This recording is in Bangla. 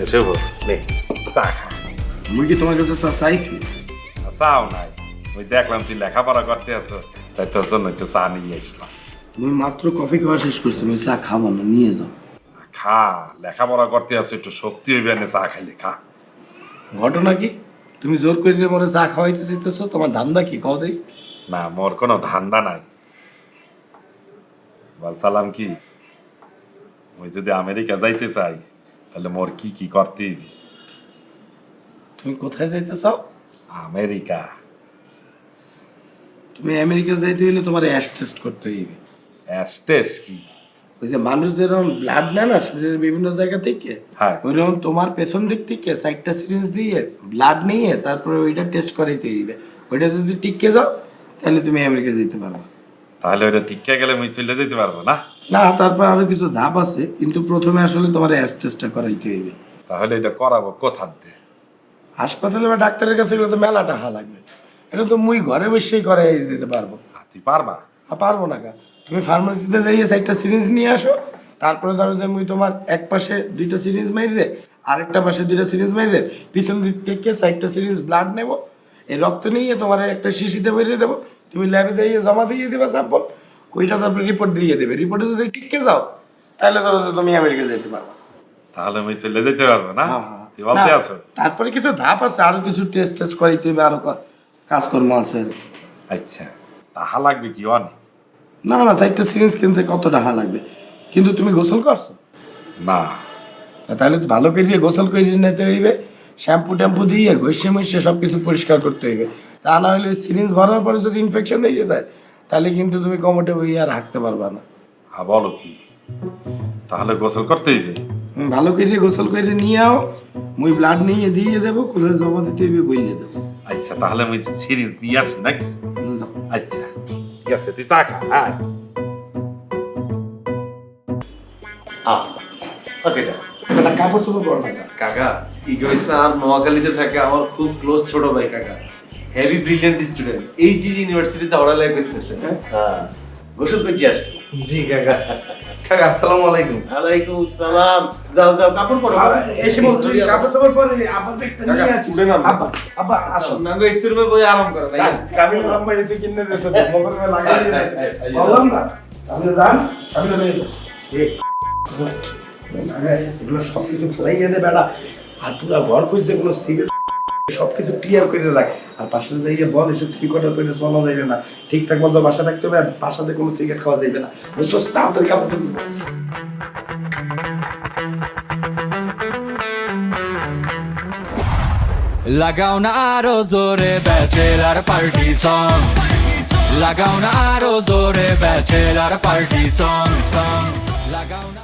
নে চা খা মুই কি তোমার কাছে চা চাইছি চাও নাই? ওই দেখলাম তুই লেখাপড়া করতে আছো তাই তোর জন্য একটু চা নিয়ে আসলাম। মুই মাত্র কফি খাওয়া শেষ করছি মুই চা খাব না নিয়ে যাও। খা লেখাপড়া করতে আছো একটু শক্তি হইবে না চা খাইলে খা। ঘটনা কি? তুমি জোর করে মনে চা খাওয়াইতে চাইতেছো তোমার ধান্দা কি? কও দেই। না মোর কোনো ধান্দা নাই। বলছিলাম কি ওই যদি আমেরিকা যাইতে চাই তাহলে মোর কি কি করতে? তুমি কোথায় যাইতে চাও আমেরিকা। তুমি আমেরিকা যাইতে হইলে তোমার অ্যাশ টেস্ট করতে হইবে। অ্যাশ টেস্ট কি? ওই যে মানুষ যেরকম ব্লাড নেয় না শরীরের বিভিন্ন জায়গা থেকে হ্যাঁ। ওইরকম তোমার পেছন দিক থেকে সাইডটা সিরিঞ্জ দিয়ে ব্লাড নিয়ে তারপরে ওইটা টেস্ট করাইতে হইবে। ওইটা যদি টিকে যাও তাহলে তুমি আমেরিকা যেতে পারবে। তাহলে ওটা টিকা গেলে মুই চলে যেতে পারব না? না তারপর আরও কিছু ধাপ আছে কিন্তু প্রথমে আসলে তোমার অ্যাশ টেস্টটা করাইতে হইবে। তাহলে এটা করাবো কোথার দিয়ে? হাসপাতালে বা ডাক্তারের কাছে গেলে তো মেলা টাকা লাগবে। এটা তো মুই ঘরে বসেই করাই দিতে পারব। তুই পারবা? আর পারব না কা তুমি ফার্মাসিতে যাইয়ে একটা সিরিঞ্জ নিয়ে আসো তারপরে ধরো যে মুই তোমার এক পাশে দুইটা সিরিঞ্জ মাইরে আরেকটা পাশে দুইটা সিরিঞ্জ মাইরে পিছন দিক থেকে চারটা সিরিঞ্জ ব্লাড নেব এই রক্ত নিয়ে তোমার একটা শিশিতে বেরিয়ে দেবো তুমি ল্যাবে যাইয়ে জমা দিয়ে দেবে স্যাম্পল ওইটা তারপরে রিপোর্ট দিয়ে দেবে। রিপোর্টে যদি টিকে যাও তাহলে ধরো যে তুমি আমেরিকা যেতে পারবা। তাহলে আমি চলে যেতে পারব না? হ্যাঁ, হ্যাঁ। না, আছো? তারপরে কিছু ধাপ আছে আরও কিছু টেস্ট টেস্ট করাইতে হবে আরও কাজকর্ম আছে। আচ্ছা তাহা লাগবে কি অনেক? না না চারটা সিরিঞ্জ কিনতে কত টাকা লাগবে? কিন্তু তুমি গোসল করছ? না। তাহলে ভালো করে গোসল করে নিতে হইবে। শ্যাম্পু ট্যাম্পু দিয়ে ঘষে মষে সব কিছু পরিষ্কার করতে হইবে। তা না হলে সিরিঞ্জ ভরার পরে যদি ইনফেকশন হয়ে যায় তাহলে কিন্তু তুমি কমোটে বই আর হাঁকতে পারবা না। হ্যাঁ বলো কি? তাহলে গোসল করতে হবে ভালো করে গোসল করে নিয়ে আও। মুই ব্লাড নিয়ে দিয়ে দেবো কোথায় জমা দিতে হইবে বইলে দেবো। আচ্ছা তাহলে মুই সিরিজ নিয়ে আসি নাকি? যাও। আচ্ছা ঠিক আছে তুই খা হ্যাঁ। ওকে দা একটা কাপড় চোপড় পর না কাকা? ইগোইসা আর নোয়াখালীতে থাকে আমার খুব ক্লোজ ছোট ভাই কাকা। হেভি ব্রিলিয়ান্ট স্টুডেন্ট এই জি ইউনিভার্সিটিতে পড়ালেখা করতেছে। হ্যাঁ? গোসল করতে আসছি। জি কাকা। কাকা আসসালামু আলাইকুম। ওয়ালাইকুম আসসালাম। যাও যাও কাপড় পরো। এসে বল তুই কাপড় চোপড় পরে আব্বা একটা নিয়ে আসিস। আব্বা আব্বা আসো। নাঙ্গো ইস্তুরমে বই আরাম করে না কাবিল আম্মা এসে কিনে দিয়েছে তো মে লাগাই বললাম না। আপনি যান আপনি নিয়ে যান এগুলো সব কিছু ফেলাই দে বেটা। আর পুরা ঘর খুঁজছে কোনো সিগারেট সব কিছু ক্লিয়ার করে রাখ। আর পাশে যাইয়ে বল, এসব থ্রি কোয়ার্টার করে চলা যাইবে না। ঠিকঠাক মতো বাসা থাকতে হবে, আর বাসাতে কোনো সিগারেট খাওয়া যাইবে না। বুঝছ তাড়াতাড়ি কাপড় লাগাও না আরও জোরে ব্যাচেলার পার্টি সং লাগাও না আরও জোরে ব্যাচেলার পার্টি সং সং লাগাও না